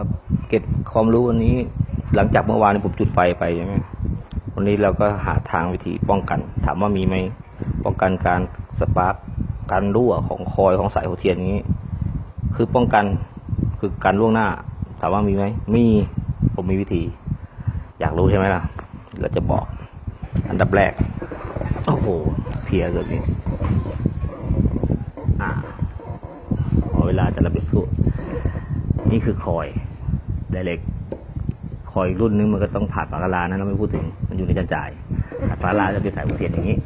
ครับ เก็บความรู้วันนี้ หลังจากเมื่อวานนี้ผมจุดไฟไปใช่ไหมวันนี้เราก็หาทางวิธีป้องกัน ถามว่ามีไหมป้องกันการสปาร์กการรั่วของคอยของสายหัวเทียนนี้ คือป้องกันคือการล่วงหน้า ถามว่ามีไหมมีผมมีวิธี อยากรู้ใช่ไหมล่ะ เราจะบอก อันดับแรกโอ้โหเพียเกินนี่อ่าพอเวลาจะระเบิดสู้ นี่คือคอยไดเรกคอยรุ่นนึงมันก็ต้องผ่านปากกาลานะเราไม่พูดถึงมันอยู่ในจานจ่ายผ่านปากกาลาจะเป็นสายหัวเทียนอย่างนี้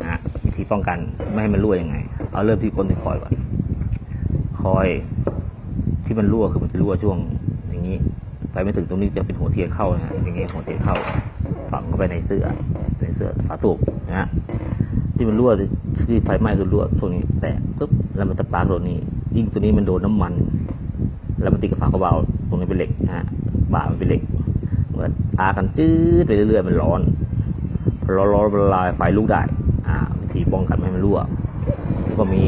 นะฮะวิธีป้องกันไม่ให้มันรั่วยังไง เอาเริ่มที่ก้นที่คอยก่อนคอยที่มันรั่วคือมันจะรั่วช่วงอย่างนี้ ไปไม่ถึงตรงนี้จะเป็นหัวเทียนเข้านะอย่างเงี้ยหัวเทียนเข้าฝังเข้าไปในเสื้อในเสื้อฝาสูบนะฮะที่มันรั่วที่ไฟไหม้คือรั่วช่วงนี้แต่ปุ๊บแล้วมันจะปากโดนนี้ยิ่งตัวนี้มันโดนน้ำมัน แล้วมันติดกับฝากระเบาตรงนี้เป็นเหล็กนะฮะบ่ามันเป็นเหล็กเมื่ออากันจืดไปเรื่อยๆมันร้อนพอร้อนร้อนละลายไฟลุกได้ อ่าวิธีป้องกันไม่ให้มันรั่วก็มี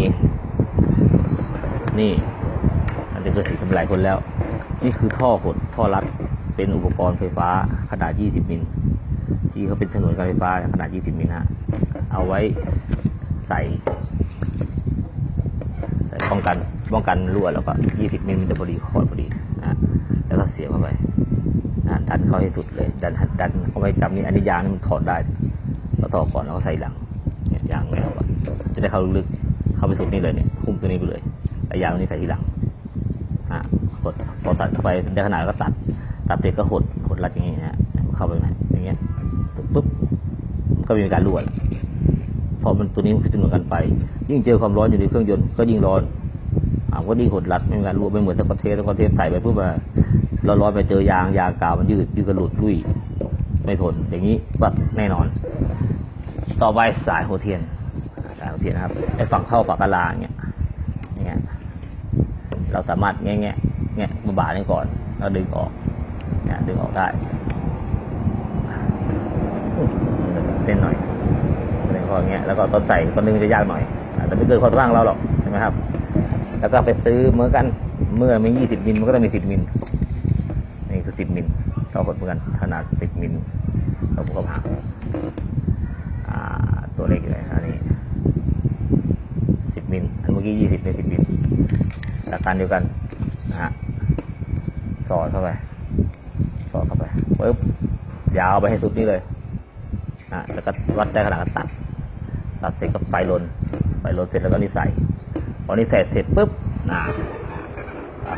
นี่อันนี้ก็ถือทำลายคนแล้ว นี่คือท่อหดท่อรัดเป็นอุปกรณ์ไฟฟ้าขนาด 20 มิลที่เขาเป็นฉนวนการไฟฟ้าขนาด 20 มิลฮะเอาไว้ใส่ องกันป้องกันรั่วแล้วก็ 20มิลมันจะพอดีคอร์ดพอดีนะแล้วก็เสียบเข้าไปนะดันเข้าให้สุดเลย ดันดันเข้าไปจับนี่อันนี้ยางนี่มันถอดได้ก็ถอดก่อนแล้วก็ใส่หลังเนี่ยยางไม่เอาก่อนจะได้เข้าลึกเข้าไปสุดนี่เลยเนี่ยหุ้มตัวนี้ไปเลยแต่ยางตัวนี้ใส่ทีหลังอะกดพอตัดเข้าไปได้ขนาดก็ตัด ตัดเสร็จก็หดหดรัดอย่างนี้นะฮะเข้าไปไหนอย่างเงี้ยปุ๊บก็มีการรั่วพราะมันตัวนี้มันคือถนวนกันไฟยิ่งเจอความร้อนอยู่ในเครื่องยนต์ก็ยิ่งร้อน อ่าก็ยิ่งหดรัดไม่มีการรั่วไม่เหมือนตะกอนเทสตะกอนเทสใส่ไปปุ๊บอะเราร้อนไปเจอยางยางกาวมันยืดยืดกระหลุดลุยไม่ทนอย่างนี้ปัดแน่นอน ต่อไปสายหัวเทียนสายหัวเทียนนะครับไอ้ฝั่งเข้าปากกาลาเนี่ยเนี่ยเราสามารถแงะแงะแงะมาบาดนี่ก่อนแล้วดึงออกเนี่ยดึงออกได้เส้นหน่อยเส้นคออย่างเงี้ยแล้วก็ตอนใส่ตอนนึงจะยากหน่อยอาจจะไม่เกินความสามารถของเราหรอกใช่ไหมครับ แล้วก็ไปซื้อเหมือนกัน เมื่อมี20มิลมันก็ต้องมี10มิลนี่คือ10มิลเท่ากับเหมือนกันขนาด10มิลเราก็มาอ่าตัวเลขอยู่ไหนอันนี้10มิลอันเมื่อกี้20เป็น10มิลหลักการเดียวกันนะฮะสอดเข้าไป สอดเข้าไปปึ๊บยาวไปให้สุดนี้เลยนะแล้วก็วัดได้ขนาดตัดตัดเสร็จก็ไฟลนไฟลนเสร็จแล้วก็นี่ใส่ พอนี่ใส่เสร็จปุ๊บนะ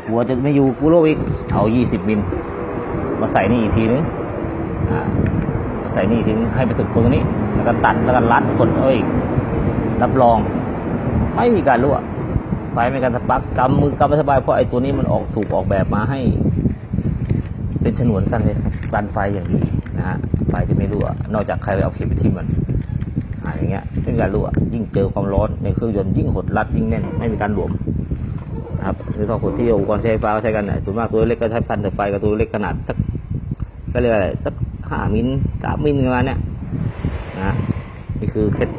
กลัวจะไม่อยู่กูโลอีกเอายี่สิบมิลมาใส่นี่อีกทีนึงอ่ามาใส่นี่อีกทีนึงให้ไปสุดตรงนี้ แล้วก็ตัดแล้วก็รัดคนเอาอีกรับรอง ไม่มีการรั่วไฟไม่การสปาร์กกำมือกำไม่สบายเพราะไอ้ตัวนี้มันออกถูกออกแบบมาให้ เป็นฉนวนกันการไฟอย่างดีนะฮะไฟจะไม่รั่วนอกจากใครไปเอาเข็มไปทิ่มมัน อ่าอย่างเงี้ยไม่มีการรั่วยิ่งเจอความร้อนในเครื่องยนต์ยิ่งหดรัดยิ่งแน่นไม่มีการหลวมนะครับหรือถ้าคนที่อุปกรณ์ใช้ไฟฟ้าใช้กันเนี่ยส่วนมากตัวเล็กก็ใช้พันแต่ไฟกับตัวเล็กขนาดสักก็เรียกอะไรสักห้ามิลสามมิลประมาณเนี้ยนะนี่คือเคล็ด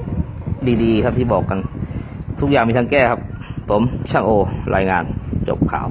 ดีๆ ครับที่บอกกัน ทุกอย่างมีทางแก้ครับ ผมช่างโอรายงานจบข่าว